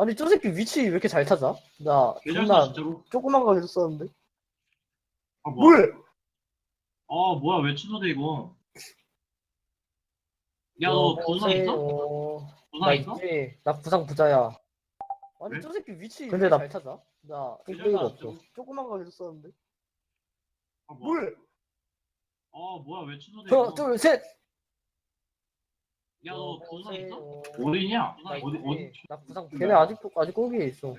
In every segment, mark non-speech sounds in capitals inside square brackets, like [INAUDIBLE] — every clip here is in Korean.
아니 저 새끼 위치 왜 이렇게 잘 찾아? 나 존나 진짜로. 조그만 거 했었는데 아 뭐야? 뭘? 아 뭐야 왜 취소돼 이거? 야너 부상 있어? 여보세요. 나 부상 있어? 있지 나 부상 부자야 아니 왜? 저 새끼 위치 근데 왜 나- 잘 찾아? 나 뚝배기가 없어 진짜로. 조그만 거 했었는데 아 뭐야? 뭘? 아 뭐야 왜 취소돼 하나 이거? 둘셋 야 너 부상 있어? 어디냐? 나 부상 어디 어디? 나 부상 걔네 아직도 아직 거기에 있어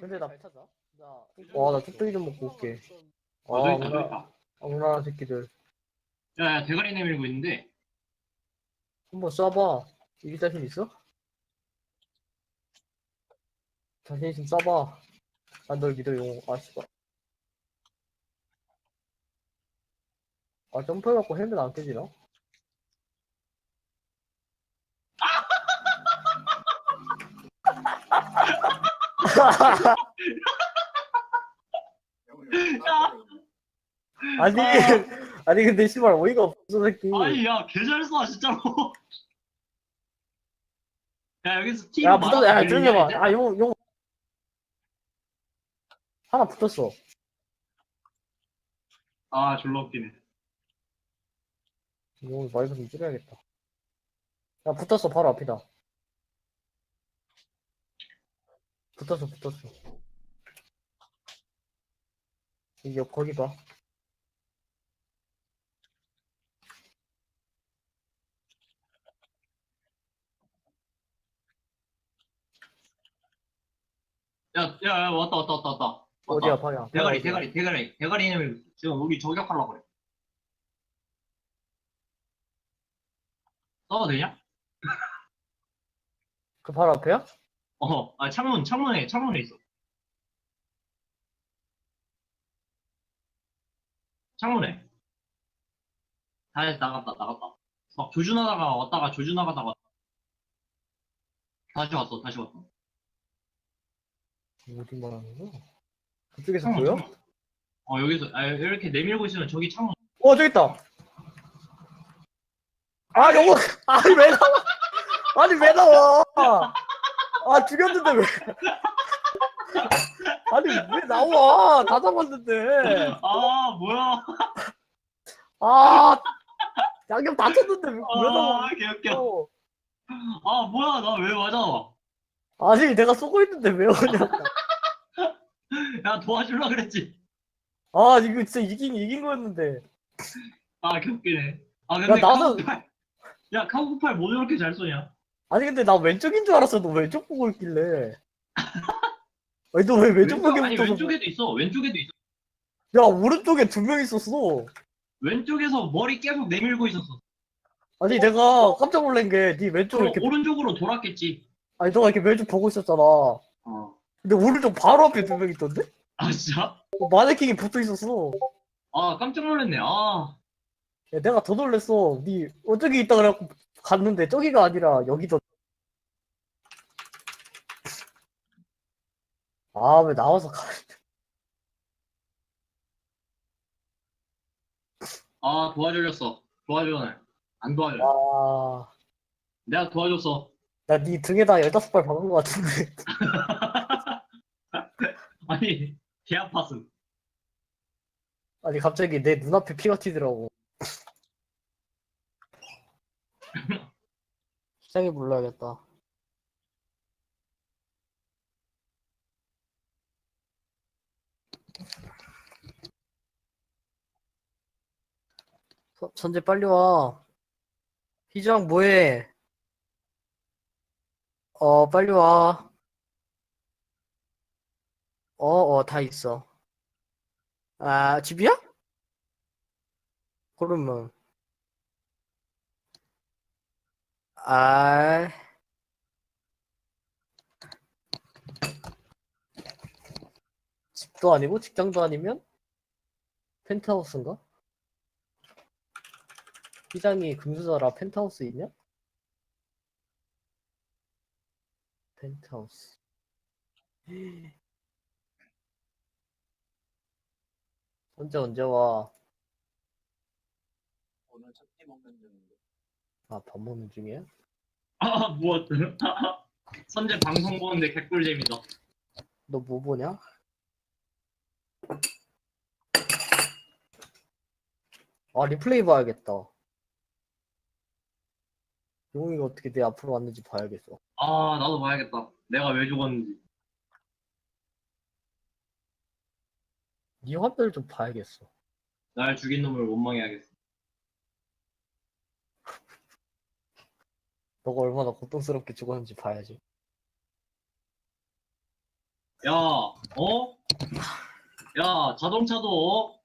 근데 왜 나- 잘 찾아? 나 와 나 뚝배기 좀 먹고 올게 아, 너아 있다 너 악랄 있다. 악랄한 새끼들 야 야 대가리 내밀고 있는데. 한번 쏴봐 이길 자신 있어? 자신 있으면 쏴봐 난 널 믿어 용 아, 씨발 아, 점프해갖고 헬멧 안 깨지나? 아니, 아니, 근데 씨발 어이가 없어, 새끼. 아니 야 개잘 쏴 진짜로. 야 여기서 팀 야, 붙었어, 야, 조용히 해봐. 아, 용, 용. 하나 붙었어. 아 졸라 웃기네. 용 마이크 좀 줄여야겠다. 야, 붙었어, 바로 앞이다. 붙었어, 붙었어. 이게 거기 봐. 야 야 야, 왔다 왔다 왔다 왔다. 왔다. 어디야, 방향. 대가리? 대가리 대가리 대가리 내밀고 있어. 지금 여기 저격하려고 그래. 써도 되냐? 그 바로 앞에야? 어, 아 창문 창문에 창문에 있어. 창문에. 다시 나갔다 나갔다. 막 조준하다가 왔다가 조준하다가 왔다. 다시 왔어 다시 왔어. 어디 말하는 거야? 그쪽에서 창문, 보여? 창문. 어 여기서 아, 이렇게 내밀고 있으면 저기 창문. 어, 저기 있다. 아, 영어. 아니, 왜 나와? 아니, 왜 나와? 아, 죽였는데 왜? [LAUGHS] 아니, 왜 나와? 다 잡았는데. 아 뭐야? 아, 양념 다 쳤는데 왜, 왜 나와? 아 개웃겨. 아 뭐야 나 왜 맞아? 아니, 내가 쏘고 있는데 왜 오냐고. 야 도와줄라 그랬지. 아, 이거 진짜 이긴, 이긴 거였는데. 아 개웃기네. 아 근데 야, 나도-. 야 카우팔 뭐 저렇게 잘 쏘냐? 아니, 근데 나 왼쪽인 줄 알았어. 너 왼쪽 보고 있길래. 아니, 너 왜 왼쪽 보기 아니 붙어서. 왼쪽에도 있어. 왼쪽에도 있어. 야, 오른쪽에 두 명 있었어. 왼쪽에서 머리 계속 내밀고 있었어. 아니, 내가 깜짝 놀란 게, 네 왼쪽 그럼 이렇게, 오른쪽으로 돌았겠지. 아니, 너가 이렇게 왼쪽 보고 있었잖아. 어. 근데 오른쪽 바로 앞에 두 명 있던데? 아 진짜? 어, 마네킹이 붙어 있었어. 아 깜짝 놀랐네. 아. 야, 내가 더 놀랬어. 니 어저기 있다 그래갖고 갔는데 저기가 아니라 여기도. 아, 왜 나와서 가? 아 도와줘줬어. 도와줘네. 안 도와줘. 아, 내가 도와줬어. 나니 등에다 15발 박은 것 같은데. [LAUGHS] 아니 개 아팠음. 아니, 갑자기 내 눈앞에 피가 튀더라고. 시장에 불러야겠다. 서- 선재 빨리 와. 희정 뭐해? 어 빨리 와. 어, 어, 다 있어. 아, 집이야? 그러면. 아, 집도 아니고 직장도 아니면 펜트하우스인가? 시장이 금수저라 펜트하우스 있냐? 펜트하우스. [GASPS] 언제 언제 와? 오늘 첫끼 먹는 중인데 아, 밥 먹는 중이야? 아 뭐야 [LAUGHS] 선제 방송 보는데 개꿀잼이다 너 뭐 보냐? 아, 리플레이 봐야겠다. 용이가 어떻게 내 앞으로 왔는지 봐야겠어. 아 나도 봐야겠다 내가 왜 죽었는지 네 화면을 좀 봐야겠어. 날 죽인 놈을 원망해야겠어 너가 얼마나 고통스럽게 죽었는지 봐야지. 야 어? 야 자동차도 어?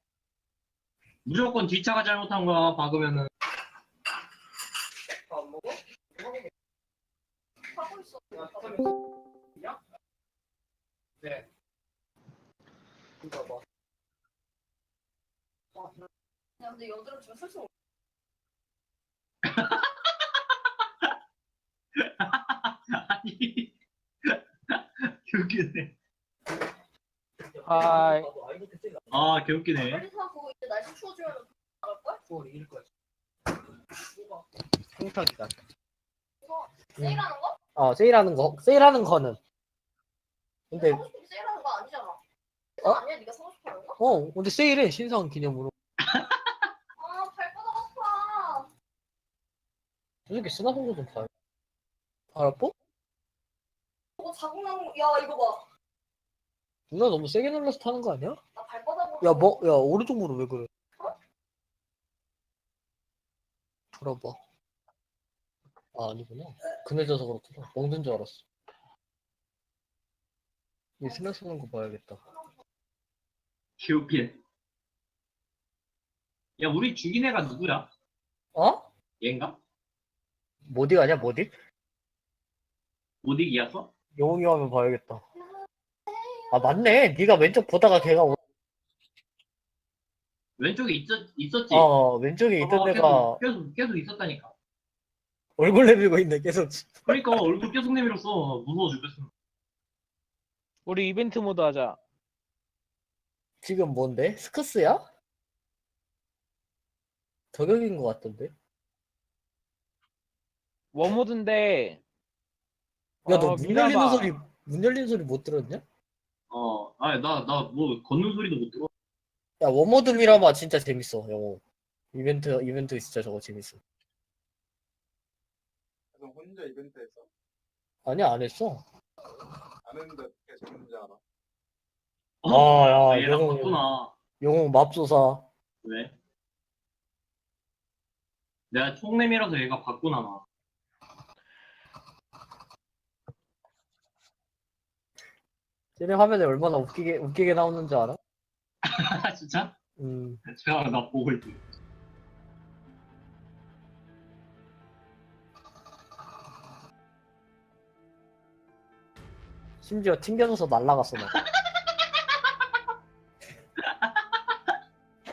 무조건 뒷차가 잘못한 거야 박으면은 안 먹어? 하고 있어. 네. 이거 봐. 야, 근데 여드름 지금 슬슬 올- [LAUGHS] [LAUGHS] 아니 개웃기네 하이. 아 개웃기네 빨리 사고 이제 날씨 추워지면 나갈 거야? 또 이길 거야. 뭐가? 평타기다. 이거 세일하는 거? 어, 세일하는 거, 세일하는 거는. 근데, 사고 싶은 세일하는 거 아니잖아. 어? 아니야? 네가 사고 싶어 하는 거? 어, 근데 세일해, 신상 기념으로. 아 발바닥 아파. 솔직히 쓰나본 거좀 봐 요. 알아보? 저거 자국 나는 거. 야 이거 봐. 누나 너무 세게 눌러서 타는 거 아니야? 나 발바닥으로. 야, 뭐, 야, 오른쪽 무릎 왜 그래? 돌아봐. 아, 아니구나. 그늘져서 그렇구나. 멍든 줄 알았어. 이 스나 쓰는 거 봐야겠다. 개웃기네 야 우리 죽인 애가 누구야? 어? 얘인가? 모디 아니야, 모디? 오딕이었어? 영웅이 하면 봐야겠다. 아, 맞네. 네가 왼쪽 보다가 걔가 오- 왼쪽에 있었, 있었지? 어, 왼쪽에 있던 봐봐, 애가 계속, 계속, 계속 있었다니까 얼굴 내밀고 있네, 계속. 그러니까 얼굴 계속 내밀었어 무서워 죽겠어 우리 이벤트 모드 하자. 지금 뭔데? 스크스야? 저격인 것 같던데? 워모드인데 야, 너 어, 문 미나마. 열리는 소리, 문 열리는 소리 못 들었냐? 어 아니 나 나 뭐 걷는 소리도 못 들어 야, 워머드 미라마 진짜 재밌어, 영어. 이벤트, 이벤트 진짜 저거 재밌어. 그래서 혼자 이벤트 했어? 아니야, 안 했어. 안 했는데 어떻게 재밌는지 알아? 어? 아, 아, 야, 얘랑 영웅, 봤구나 영웅 맙소사. 왜? 내가 총 내밀어서 얘가 봤구나 나 쟤네 화면에 얼마나 웃기게, 웃기게 나오는지 알아? 아 [LAUGHS] 진짜? 음. 제가 나 보고 있지 심지어 튕겨져서 날라갔어, 나. [LAUGHS]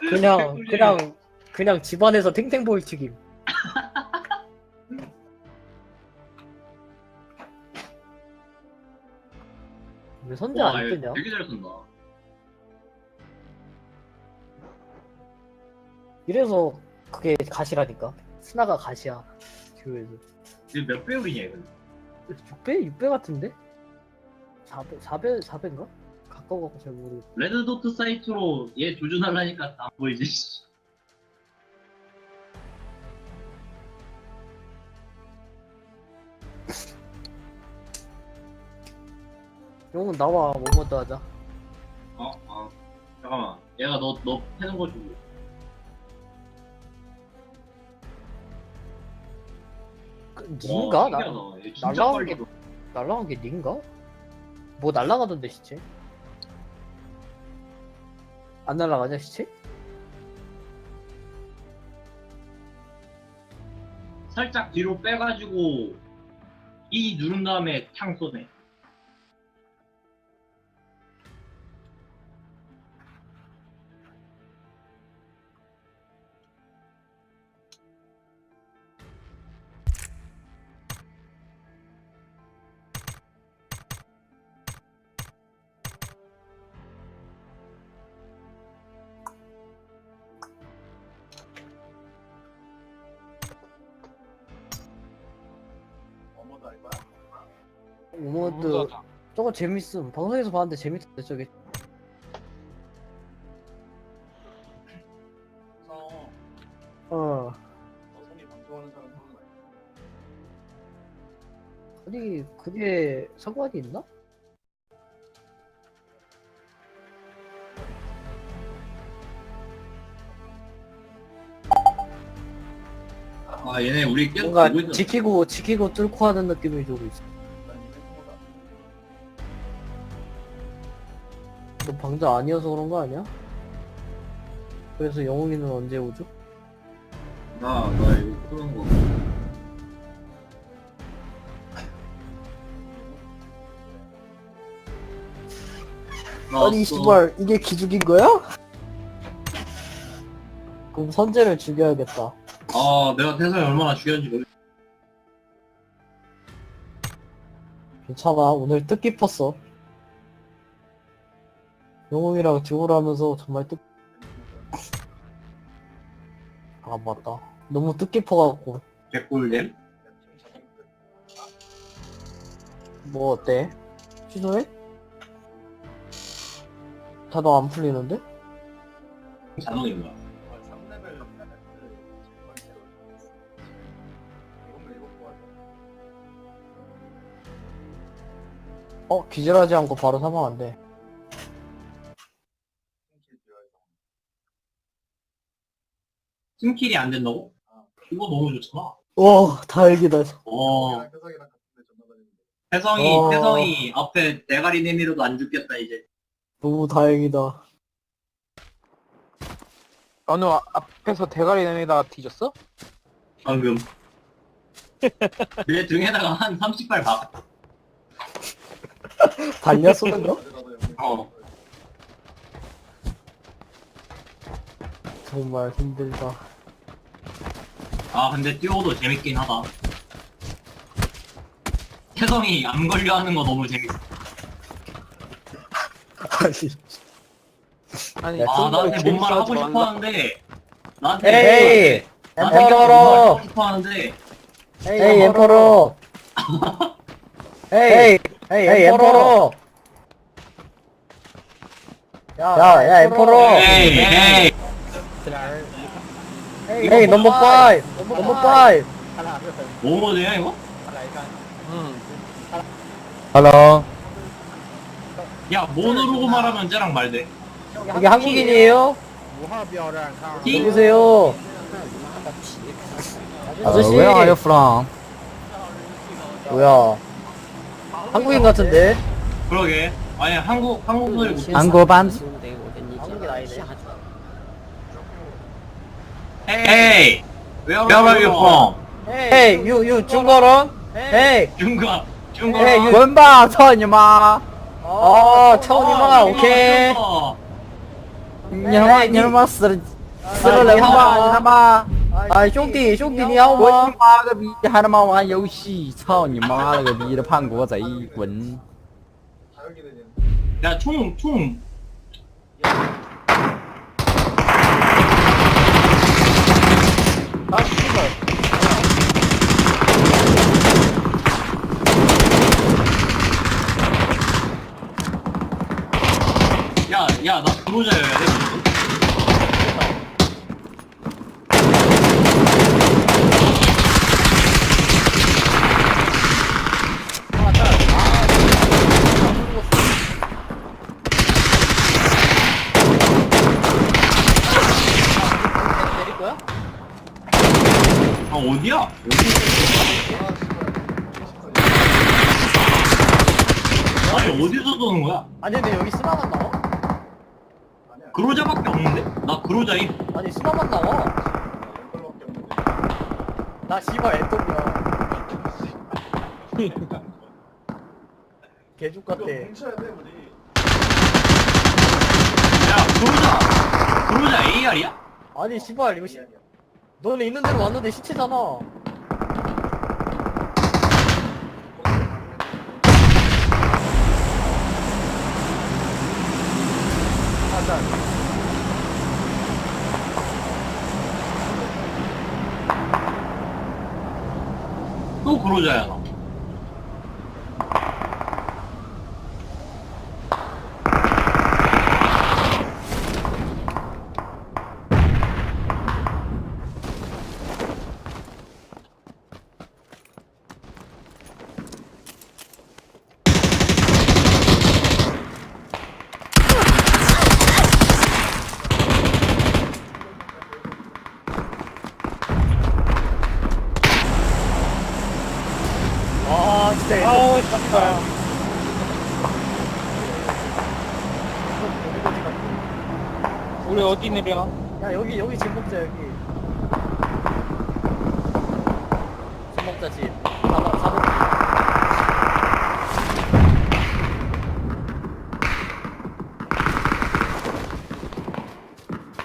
그냥, 그냥, 그냥 집안에서 탱탱볼 튀김. 왜 선제 와, 안 얘 뜨냐? 되게 잘 쓴다 이래서 그게 가시라니까. 스나가 가시야. 교회에서. 이게 몇 배율이냐 이거 6배? 6배 같은데? 4배, 4배, 4배인가? 가까워갖고 잘 모르겠어. 레드도트 사이트로 얘 조준하려니까 안 보이지 용은 나와, 뭐뭐드 하자. 어? 어 잠깐만 얘가 너 너 패는 거 주고 그, 와, 닌가? 나, 빨리 게- 날라간 게 닌가? 뭐 날라가던데, 시체? 안 날아가냐 시체? 살짝 뒤로 빼가지고 E 누른 다음에 탕 쏘네. 오모드 무서워하자. 저거 재밌음 방송에서 봤는데 재밌던데 저게 성. 어너 손이 방송하는 사람 손은 아니야. 아니 그게 상관이 있나? 아 얘네 우리 계속 뭔가 보고 있는. 지키고 지키고 뚫고 하는 느낌이 좀 있어 너 방자 아니어서 그런 거 아니야? 그래서 영웅이는 언제 오죠? 나 나 이거 끄는 거. 아니 씨발 이게 기죽인 거야? 그럼 선재를 죽여야겠다 아 내가 태산이 얼마나 죽였는지 모르. 괜찮아 오늘 뜻깊었어 영웅이랑 듀오를 하면서 정말 뜻... 아 맞다 너무 뜻깊어갖고 개꿀잼? 뭐 어때? 취소해? 다도 안 풀리는데? 자동인 거야. 아, 3레벨 페네트 질 번째로. 이거면 이거 좋아하죠. 어 기절하지 않고 바로 사망 안돼 팀킬이 안 된다고? 이거 너무 좋잖아. 와 다행이다 어. 같은 데 전화 다니는데. 태성이 어. 태성이 앞에 대가리 내밀어도 안 죽겠다 이제. 너무 다행이다 어느 아- 앞에서 대가리 내미다가 뒤졌어? 방금. [LAUGHS] 내 등에다가 한 30발 박. 달려 쏘는 거? 어. 정말 힘들다. 아 근데 뛰어도 재밌긴 하다. 태성이 안 걸려 하는 거 너무 재밌어. 아니. 아니 야, 아 나한테 뭔 말 하고 싶어 하는데 나한테 에이! 나한테 뭔말 엠퍼러 하고 싶어 하는데 에이 엠퍼러 에이! 에이 엠퍼러 야야 엠퍼러 에이 에이 에이 넘버 5 넘버 5뭐 모드야 이거? 응. 헬로 야뭐 누르고 말하면 쟤랑 말돼. 여기 한국인이에요? 티? 누구세요? 아저씨 where are you from? 뭐야 한국인 같은데? 그러게. 아니 한국 한국 소리 못. 한국반? 한국인 아니네 Hey, where are you from? Hey you you 중거론? Hey 중국 중국. Hey, you- 滚吧，操你妈！ 아 차오니마 오케이 你他妈你他妈死了死了人吧！你他妈！啊兄弟兄弟你好滚吗你？妈个逼！还他妈玩游戏！操你妈了个逼的叛国贼！滚！ 자격이네 얘는. 야총 총. 아 야, 야, 나 들어오자여야 돼. 내릴 거야? 아? 아니 어디서 쏘는 거야? 아니 근데 여기 쓰나만 나와? 아니야. 그로자밖에 없는데? 나 그로자임. 아니 수나만 나와. 나 씨발 애떡이야 [LAUGHS] 개죽 같아. 야, 그로자. 그로자 AR이야? 아니 씨발 이거 시... 너네 있는 대로 왔는데 시체잖아. 또 그로자야, 나. 아 진짜 아우 깜짝이야. 우리 어디 내려? 야 여기 여기 집 먹자 여기. 집 먹자 집. 가봐 가봐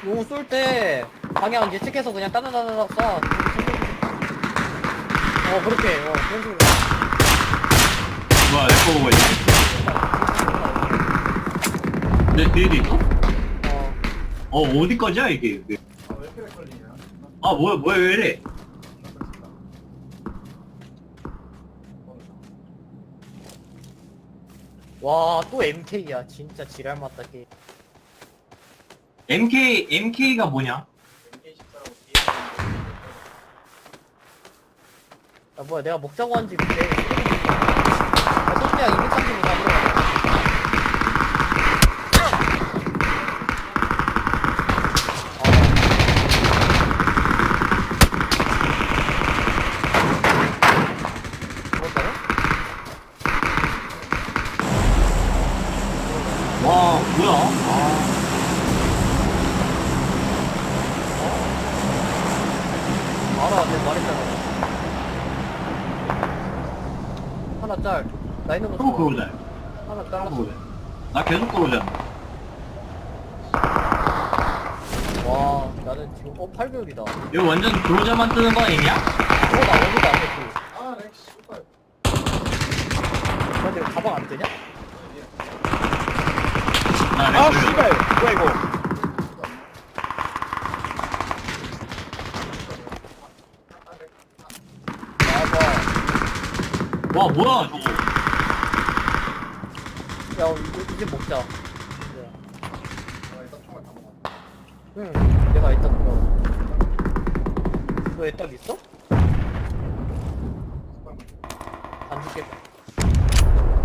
용 쏠 때 방향 예측해서 그냥 따다다다닥 쏴. 어 그렇게 어 그런 식으로 뭐야, 내 거 보고 있네. 내 뒤에도 있어? 어 어, 어디까지야, 이게? 이게. 아왜 이렇게 걸리냐? 아, 뭐야, 뭐야, 왜 이래? 와, 또 MK야. 진짜 지랄 맞다, 게임. MK, MK가 뭐냐? MK14라고 뒤에. 야, 뭐야, 내가 먹자고 한 집인데. 야, 소스야, 230으로 가보러 죽었다고? 와, 뭐야? 아, 알아, 내가 말했잖아. 하나 짤. 나 있는 거 또 줘. 그로자야. 하나 또 잘랐어. 그로자. 나 계속 그로자. 와, 나는 지금, 어, 800이다. 어, 이거 완전 뜨는 거 아니냐? 나 여기다 안 했지. 아 렉, 씨발. 근데 가방 안? 나아렉 걸려. 씨발 뭐야 이거? 나와봐. 와, 뭐야, 저거. 야, 이제, 이제 먹자. 너 애답 있어?